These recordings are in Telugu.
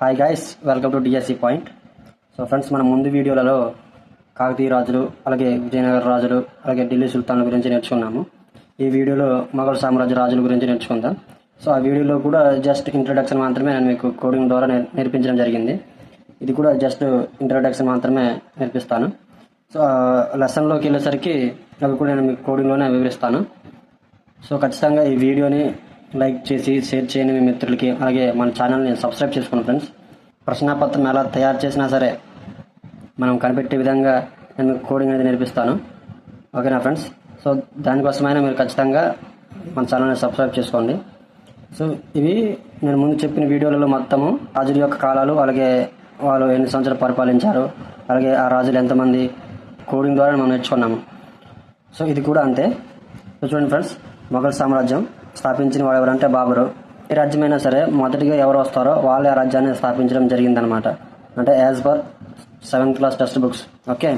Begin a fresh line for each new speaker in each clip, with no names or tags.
Hi guys welcome to DSC point so friends మన ముందు వీడియోలలో కాకతీయ రాజులు అలాగే విజయనగర రాజులు అలాగే ఢిల్లీ సుల్తాన్ల గురించి నేర్చుకున్నాము. ఈ వీడియోలో మొఘల్ సామ్రాజ్య రాజుల గురించి నేర్చుకుందాం. సో ఆ వీడియోలో కూడా జస్ట్ ఇంట్రడక్షన్ మాత్రమే నేను మీకు కోడింగ్ ద్వారా నేర్పించడం జరిగింది. ఇది కూడా జస్ట్ ఇంట్రడక్షన్ మాత్రమే నేర్పిస్తాను. సో లెసన్లోకి వెళ్ళేసరికి అవి కూడా నేను మీకు కోడింగ్లోనే వివరిస్తాను. సో ఖచ్చితంగా ఈ వీడియోని లైక్ చేసి షేర్ చేయండి మీ మిత్రులకి. అలాగే మన ఛానల్ని సబ్స్క్రైబ్ చేసుకోండి ఫ్రెండ్స్. ప్రశ్నాపత్రం ఎలా తయారు చేసినా సరే మనం కనిపెట్టే విధంగా నేను కోడింగ్ అనేది నేర్పిస్తాను. ఓకేనా ఫ్రెండ్స్? సో దానికోసమైనా మీరు ఖచ్చితంగా మన ఛానల్ని సబ్స్క్రైబ్ చేసుకోండి. సో ఇవి నేను ముందు చెప్పిన వీడియోలలో మొత్తము. రాజుల యొక్క కాలాలు అలాగే వాళ్ళు ఎన్ని సంవత్సరాలు పరిపాలించారు అలాగే ఆ రాజులు ఎంతమంది కోడింగ్ ద్వారా మనం నేర్చుకున్నాము. సో ఇది కూడా అంతే. సో చూడండి ఫ్రెండ్స్ మొఘల్ సామ్రాజ్యం. స్థాపించిన వాడు ఎవరంటే బాబరు. ఏ రాజ్యమైనా సరే మొదటిగా ఎవరు వస్తారో వాళ్ళే ఆ రాజ్యాన్ని స్థాపించడం జరిగిందనమాట అంటే as per seventh class textbooks okay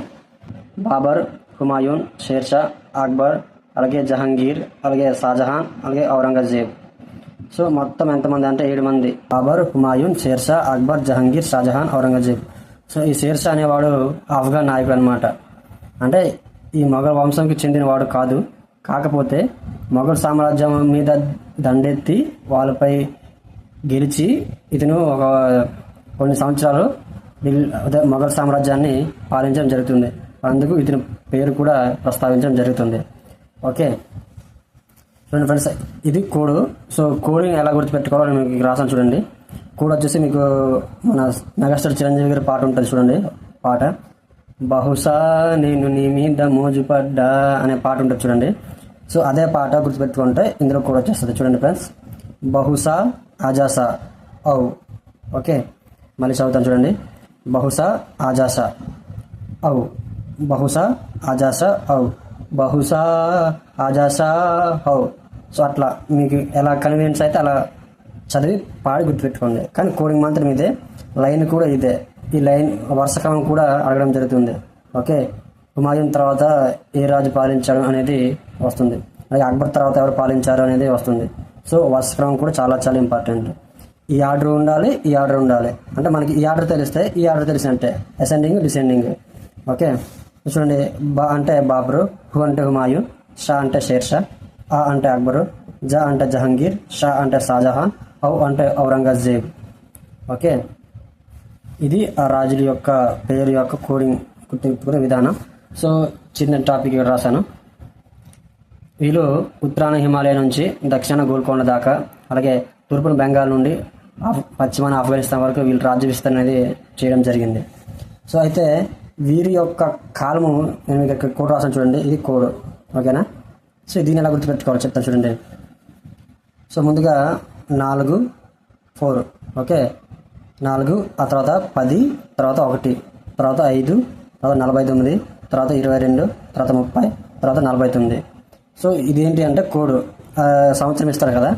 Babar Humayun Shershah Akbar అలాగే జహాంగీర్ అలాగే షాజహాన్ అలాగే ఔరంగజేబ్. సో మొత్తం ఎంతమంది అంటే ఏడు మంది. బాబర్ హుమాయూన్ షేర్షా అక్బర్ జహాంగీర్ షాజహాన్ ఔరంగజేబ్. సో ఈ షేర్షా అనేవాడు ఆఫ్ఘన్ నాయకుడు అనమాట అంటే ఈ మొఘల్ వంశంకి చెందినవాడు కాదు. కాకపోతే మొఘల్ సామ్రాజ్యం మీద దండెత్తి వాళ్ళపై గెలిచి ఇతను ఒక కొన్ని సంవత్సరాలు అదే మొఘల్ సామ్రాజ్యాన్ని పాలించడం జరుగుతుంది. అందుకు ఇతని పేరు కూడా ప్రస్తావించడం జరుగుతుంది. ఓకే. చూడండి ఫ్రెండ్స్ ఇది కోడు. సో కోడిని ఎలా గుర్తుపెట్టుకోవాలో మీకు రాసాను చూడండి. కోడ్ వచ్చేసి మీకు మన మెగాస్టార్ చిరంజీవి గారి పాట ఉంటుంది చూడండి. పాట. బహుశా నేను నీ మీద మోజుపడ్డా అనే పాట ఉంటుంది చూడండి. సో అదే పాట గుర్తుపెట్టుకుంటే ఇందులో కూడా వచ్చేస్తుంది చూడండి ఫ్రెండ్స్. బహుశా ఆజాసా. ఔ ఓకే. మళ్ళీ చదువుతాను చూడండి. బహుశా ఆజాసా. ఔ బహుశా ఆజాసా. ఔ బహుశా ఆజాసా. ఔ సో అట్లా మీకు ఎలా కన్వీనియన్స్ అయితే అలా చదివి పాడి గుర్తుపెట్టుకోండి. కానీ కోడింగ్ మాత్రం ఇదే. లైన్ కూడా ఇదే. ఈ లైన్ వరుస క్రమం కూడా అడగడం జరుగుతుంది. ఓకే. హుమాయూన్ తర్వాత ఏ రాజు పాలించడం అనేది వస్తుంది. అలాగే అక్బర్ తర్వాత ఎవరు పాలించారు అనేది వస్తుంది. సో వర్షక్రమం కూడా చాలా చాలా ఇంపార్టెంట్ ఈ ఆర్డర్ ఉండాలి ఈ ఆర్డర్ ఉండాలి. అంటే మనకి ఈ ఆర్డర్ తెలిస్తే ఈ ఆర్డర్ తెలిసినట్టే. అసెండింగ్ డిసెండింగ్ ఓకే చూడండి బా అంటే బాబరు హు అంటే హుమాయూన్ షా అంటే షేర్షా ఆ అంటే అక్బరు జ అంటే జహంగీర్ షా అంటే షాజహాన్ ఔ అంటే ఔరంగజేబ్. ఓకే ఇది ఆ రాజుల యొక్క పేరు యొక్క కోడింగ్ గుర్తింపుకునే విధానం. సో చిన్న టాపిక్ ఇక్కడ రాశాను. వీళ్ళు ఉత్తరాన హిమాలయ నుంచి దక్షిణ గోల్కొండ దాకా అలాగే తూర్పున బెంగాల్ నుండి ఆఫ్- పశ్చిమాన ఆఫ్ఘనిస్తాన్ వరకు వీళ్ళు రాజ్య విస్తరణ అనేది చేయడం జరిగింది. సో అయితే వీరి యొక్క కాలము నేను మీకు ఇక్కడ కోడ్ రాసాను చూడండి. ఇది కోడ్. ఓకేనా? సో దీన్ని ఎలా గుర్తుపెట్టుకోవాలి చెప్తాను చూడండి. సో ముందుగా నాలుగు ఫోర్. ఓకే? నాలుగు ఆ తర్వాత పది తర్వాత ఒకటి తర్వాత ఐదు తర్వాత నలభై తొమ్మిది తర్వాత ఇరవై రెండు తర్వాత ముప్పై తర్వాత నలభై తొమ్మిది. సో ఇదేంటి అంటే కోడ్. సంవత్సరం ఇస్తారు కదా.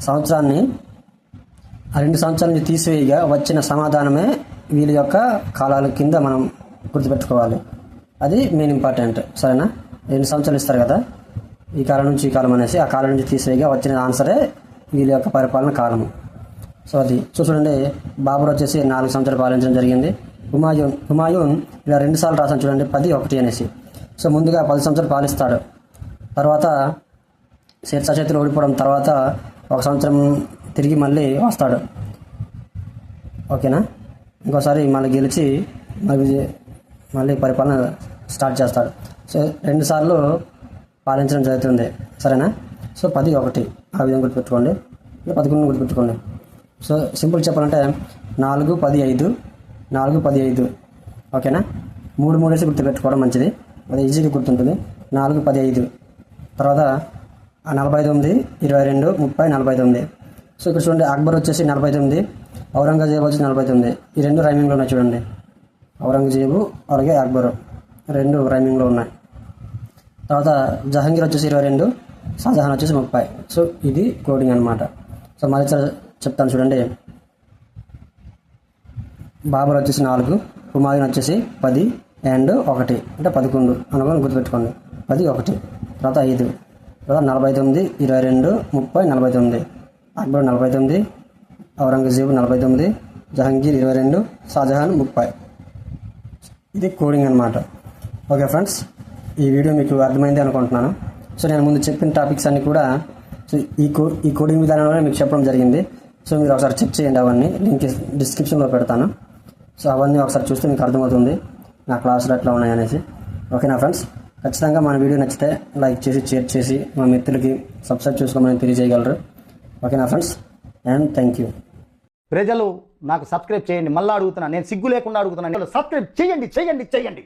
సంవత్సరాన్ని ఆ రెండు సంవత్సరాల నుంచి తీసివేయగా వచ్చిన సమాధానమే వీళ్ళ యొక్క కాలాల కింద మనం గుర్తుపెట్టుకోవాలి. అది మెయిన్ ఇంపార్టెంట్ సరేనా? రెండు సంవత్సరాలు ఇస్తారు కదా. ఈ కాలం నుంచి ఈ కాలం అనేసి ఆ కాలం నుంచి తీసివేయగా వచ్చిన ఆన్సరే వీళ్ళ యొక్క పరిపాలన కాలము. సో అది చూడండి బాబర్ వచ్చేసి నాలుగు సంవత్సరాలు పాలించడం జరిగింది. హుమాయూన్ హుమాయూన్ ఇలా రెండు సార్లు రాసాను చూడండి పది ఒకటి అనేసి. సో ముందుగా పది సంవత్సరాలు పాలిస్తాడు. తర్వాత శీర్ష చేతులు ఓడిపోవడం తర్వాత ఒక సంవత్సరం తిరిగి మళ్ళీ వస్తాడు. ఓకేనా? ఇంకోసారి మళ్ళీ గెలిచి మళ్ళీ మళ్ళీ పరిపాలన స్టార్ట్ చేస్తాడు. సో రెండుసార్లు పాలించడం జరుగుతుంది. సరేనా? సో పది ఒకటి. ఆ విధంగా గుర్తుపెట్టుకోండి. పదకొండు గుర్తుపెట్టుకోండి. సో సింపుల్ చెప్పాలంటే నాలుగు పది ఐదు నాలుగు పది ఐదు. ఓకేనా? మూడు మూడేసి గుర్తుపెట్టుకోవడం మంచిది. అది ఈజీగా గుర్తుంటుంది. నాలుగు పది ఐదు. తర్వాత నలభై తొమ్మిది ఇరవై రెండు ముప్పై నలభై తొమ్మిది. సో ఇక్కడ చూడండి అక్బర్ వచ్చేసి నలభై తొమ్మిది ఔరంగజేబు వచ్చి నలభై తొమ్మిది. ఈ రెండు రైమింగ్లో ఉన్నాయి చూడండి. ఔరంగజేబు అలాగే అక్బరు. రెండు రైమింగ్లో ఉన్నాయి. తర్వాత జహంగీర్ వచ్చేసి ఇరవై రెండు షాజహాన్ వచ్చేసి ముప్పై. సో ఇది కోడింగ్ అనమాట సో మళ్ళీ చెప్తాను చూడండి. బాబర్ వచ్చేసి నాలుగు కుమారుని వచ్చేసి పది అండ్ ఒకటి. అంటే పదకొండు. అనుకుని గుర్తుపెట్టుకోండి. పది ఒకటి. తర్వాత ఐదు. తర్వాత నలభై తొమ్మిది ఇరవై రెండు ముప్పై నలభై తొమ్మిది అక్బర్ నలభై తొమ్మిది ఔరంగజేబు నలభై తొమ్మిది జహంగీర్ ఇరవై రెండు షాజహాన్ ముప్పై. ఇది కోడింగ్ అనమాట ఓకే ఫ్రెండ్స్ ఈ వీడియో మీకు అర్థమైంది అనుకుంటున్నాను. సో నేను ముందు చెప్పిన టాపిక్స్ అన్నీ కూడా సో ఈ కో ఈ కోడింగ్ విధానంలో మీకు చెప్పడం జరిగింది. సో మీరు ఒకసారి చెక్ చేయండి అవన్నీ. లింక్ డిస్క్రిప్షన్లో పెడతాను. సో అవన్నీ ఒకసారి చూస్తే మీకు అర్థమవుతుంది నా క్లాసులు ఎట్లా ఉన్నాయనేసి. ఓకేనా ఫ్రెండ్స్? ఖచ్చితంగా మన వీడియో నచ్చితే లైక్ చేసి షేర్ చేసి మా మిత్రులకి సబ్స్క్రైబ్ చేసుకోమని తెలియజేయగలరు. ఓకేనా ఫ్రెండ్స్? అండ్ థ్యాంక్ యూ
ప్రజలు నాకు సబ్స్క్రైబ్ చేయండి మళ్ళీ అడుగుతున్నా. నేను సిగ్గు లేకుండా అడుగుతున్నాను సబ్స్క్రైబ్ చేయండి చేయండి చేయండి.